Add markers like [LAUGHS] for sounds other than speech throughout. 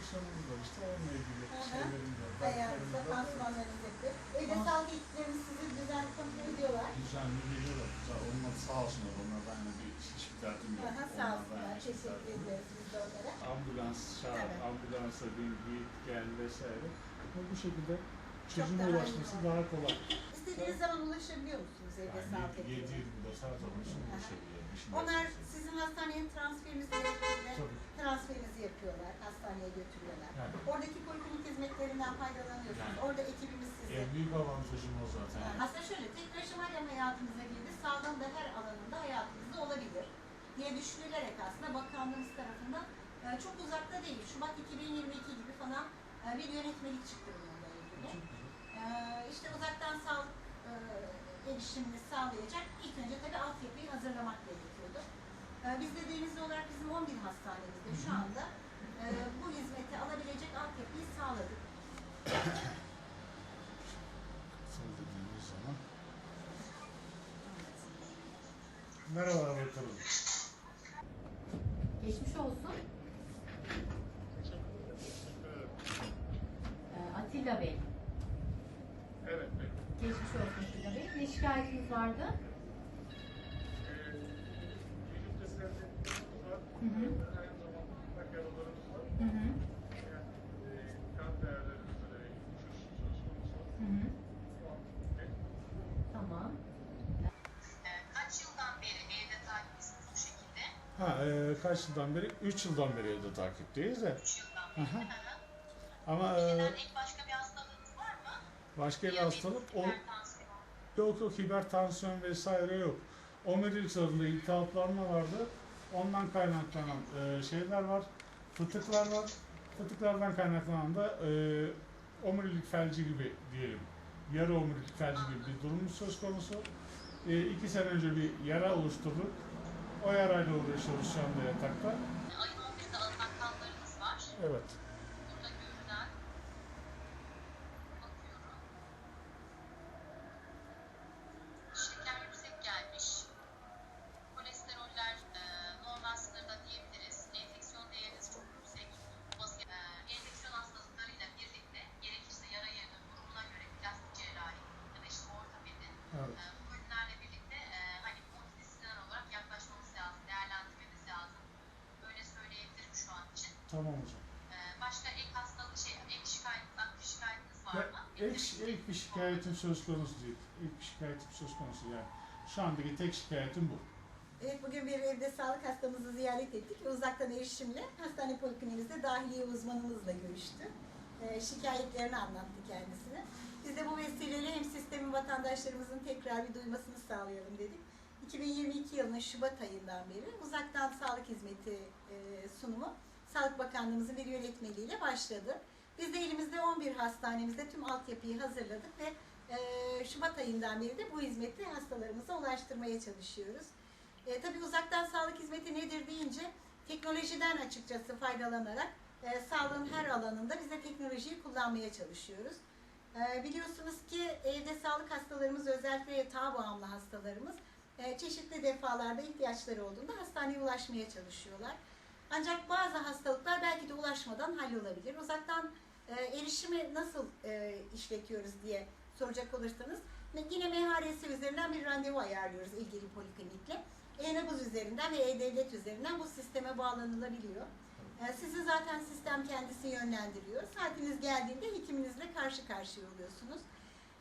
enfeksiyonumuz var işte onunla ilgili şeylerim var. Ayağınızda pansumanlarınız yapıyor. Ama- sağlık ekiplerimiz sizi düzenli kontrol ediyorlar. Düzenli geliyorlar. Onlar sağ olsunlar. Onlardan yani bir hiçbir derdim yok. Aha, sağ olsunlar. Teşekkür ederiz biz de onlara. Ambulans çağır, Evet. ambulansa bir git gel vesaire. Bu şekilde çözüme ulaşması daha kolay. İstediğiniz zaman ulaşabiliyor musunuz evde sağlık Yani 7 ekibine? yıl burada saat olmuşsun Aha. ulaşabiliyor. İşin Onlar sizin hastaneye transferinizi yapıyorlar. Yapıyorlar, hastaneye götürüyorlar. Yani. Oradaki poliklinik hizmetlerinden faydalanıyorsunuz. Yani. Orada ekibimiz sizi. En büyük avantajım o zaten. Aslında şöyle, tek taşımayla mı hayatımıza girdi, sağlığın da her alanında hayatımızda olabilir diye düşünülerek aslında bakanlığımız tarafından e, çok uzakta değil, Şubat 2022 gibi falan e, bir yönetmelik çıktı bununla ilgili. E, işte uzaktan sağlık erişimini sağlayacak ilk önce tabii altyapıyı hazırlamak gerekiyordu. Biz de denizli olarak bizim 11 hastanemizde şu anda e, bu hizmeti alabilecek altyapıyı sağladık. Sol dediğimiz zaman. Merhaba bakalım. Geçmiş olsun. Ee, Atilla Bey. Evet, evet. Geçmiş olsun Atilla Bey. Ne şikayetiniz vardı? Ee, Vücut desteklerimiz var. Hı hı. Aynı zamanda ufak yaralarımız var. Hı hı. Yani, e, kan değerlerimizde de düşüş söz konusu. Hı hı. E, Tamam. Ee, Kaç yıldan beri evde takiplisiniz bu şekilde? Ha, e, kaç yıldan beri? 3 yıldan beri evde takipteyiz de. 3 yıldan beri. Aha. Hı hı. Ama e, başka bir hastalığınız var mı? başka bir hastalık o, yok yok hipertansiyon vesaire yok. Omurilik zarında iltihaplanma vardı. Ondan kaynaklanan e, şeyler var. Fıtıklar var. Fıtıklardan kaynaklanan da e, omurilik felci gibi diyelim. Yarı omurilik felci gibi bir durumumuz söz konusu. E, iki sene önce bir yara oluşturduk. O yarayla uğraşıyoruz şu anda yatakta. Ayın 11'de alınan kanlarınız var. Evet. An için. Tamam hocam. Ee, başka ek hastalık şey, ek şikayet, aktif şikayetiniz var Ya, mı? ek, ek bir şikayetim söz konusu değil. Ek bir şikayetim söz konusu yani. Şu andaki tek şikayetim bu. Evet bugün bir evde sağlık hastamızı ziyaret ettik ve uzaktan erişimle hastane polikliniğimizde dahiliye uzmanımızla görüştü. Ee, şikayetlerini anlattı kendisine. Biz de bu vesileyle hem sistemin vatandaşlarımızın tekrar bir duymasını sağlayalım dedik. 2022 yılının Şubat ayından beri uzaktan sağlık hizmeti e, sunumu Sağlık Bakanlığımızın bir yönetmeliğiyle başladı. Biz de elimizde 11 hastanemizde tüm altyapıyı hazırladık ve e, Şubat ayından beri de bu hizmeti hastalarımıza ulaştırmaya çalışıyoruz. E, tabii uzaktan sağlık hizmeti nedir deyince teknolojiden açıkçası faydalanarak e, sağlığın her alanında biz de teknolojiyi kullanmaya çalışıyoruz. E, biliyorsunuz ki evde sağlık hastalarımız özellikle yatağa bağımlı hastalarımız e, çeşitli defalarda ihtiyaçları olduğunda hastaneye ulaşmaya çalışıyorlar. Ancak bazı hastalıklar belki de ulaşmadan hallolabilir. Uzaktan e, erişimi nasıl e, işletiyoruz diye soracak olursanız yine MHRS üzerinden bir randevu ayarlıyoruz ilgili poliklinikle. E-nabız üzerinden ve E-Devlet üzerinden bu sisteme bağlanılabiliyor. E, Sizi zaten sistem kendisi yönlendiriyor. Saatiniz geldiğinde hekiminizle karşı karşıya oluyorsunuz.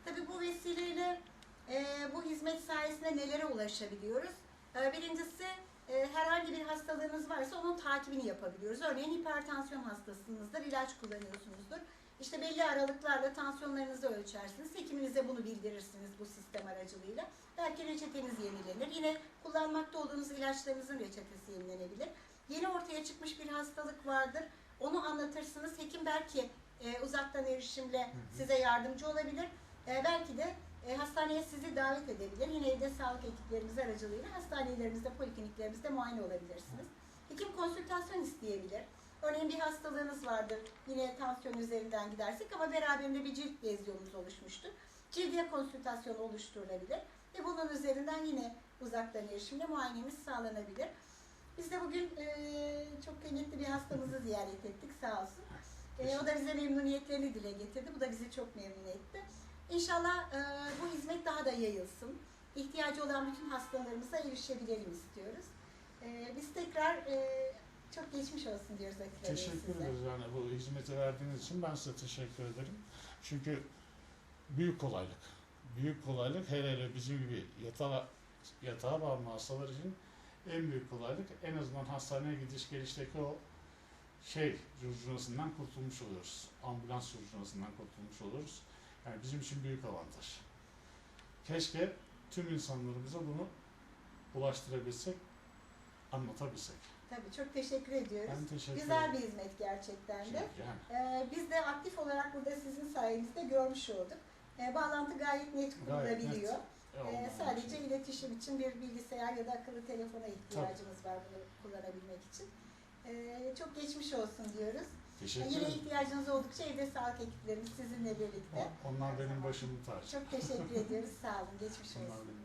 Tabii bu vesileyle e, bu hizmet sayesinde nelere ulaşabiliyoruz? E, birincisi herhangi bir hastalığınız varsa onun takibini yapabiliyoruz. Örneğin hipertansiyon hastasınızdır, ilaç kullanıyorsunuzdur. İşte belli aralıklarla tansiyonlarınızı ölçersiniz. Hekiminize bunu bildirirsiniz bu sistem aracılığıyla. Belki reçeteniz yenilenir. Yine kullanmakta olduğunuz ilaçlarınızın reçetesi yenilenebilir. Yeni ortaya çıkmış bir hastalık vardır. Onu anlatırsınız. Hekim belki e, uzaktan erişimle size yardımcı olabilir. E, belki de e, hastaneye sizi davet edebilir. Yine evde sağlık ekiplerimiz aracılığıyla hastanelerimizde, polikliniklerimizde muayene olabilirsiniz. Hekim konsültasyon isteyebilir. Örneğin bir hastalığınız vardır. Yine tansiyon üzerinden gidersek ama beraberinde bir cilt lezyonumuz oluşmuştur. Cildiye konsültasyon oluşturulabilir ve bunun üzerinden yine uzaktan erişimle muayenemiz sağlanabilir. Biz de bugün e, çok kıymetli bir hastamızı ziyaret ettik sağ olsun. E, o da bize memnuniyetlerini dile getirdi. Bu da bizi çok memnun etti. İnşallah e, bu hizmet daha da yayılsın. İhtiyacı olan bütün hastalarımıza erişebilelim istiyoruz. E, biz tekrar e, çok geçmiş olsun diyoruz Atilla Teşekkür size. ederiz yani bu hizmeti verdiğiniz için ben size teşekkür ederim. Çünkü büyük kolaylık. Büyük kolaylık hele hele bizim gibi yatağa, yatağa bağımlı hastalar için en büyük kolaylık en azından hastaneye gidiş gelişteki o şey curcunasından kurtulmuş oluyoruz. Ambulans curcunasından kurtulmuş oluyoruz. Yani bizim için büyük avantaj. Keşke tüm insanlarımıza bunu ulaştırabilsek, anlatabilsek. Tabii çok teşekkür ediyoruz. Ben teşekkür Güzel ederim. bir hizmet gerçekten de. Yani. Ee, biz de aktif olarak burada sizin sayenizde görmüş olduk. Ee, bağlantı gayet net Gayet kurulabiliyor. net. Ee, Olmayan sadece şey. iletişim için bir bilgisayar ya da akıllı telefona ihtiyacımız var bunu kullanabilmek için. Ee, çok geçmiş olsun diyoruz. Teşekkür yine ederim. ihtiyacınız oldukça evde sağlık ekiplerimiz sizinle birlikte. Onlar benim başımın tacı. Çok teşekkür [LAUGHS] ediyoruz. Sağ olun. Geçmiş Onlar olsun. benim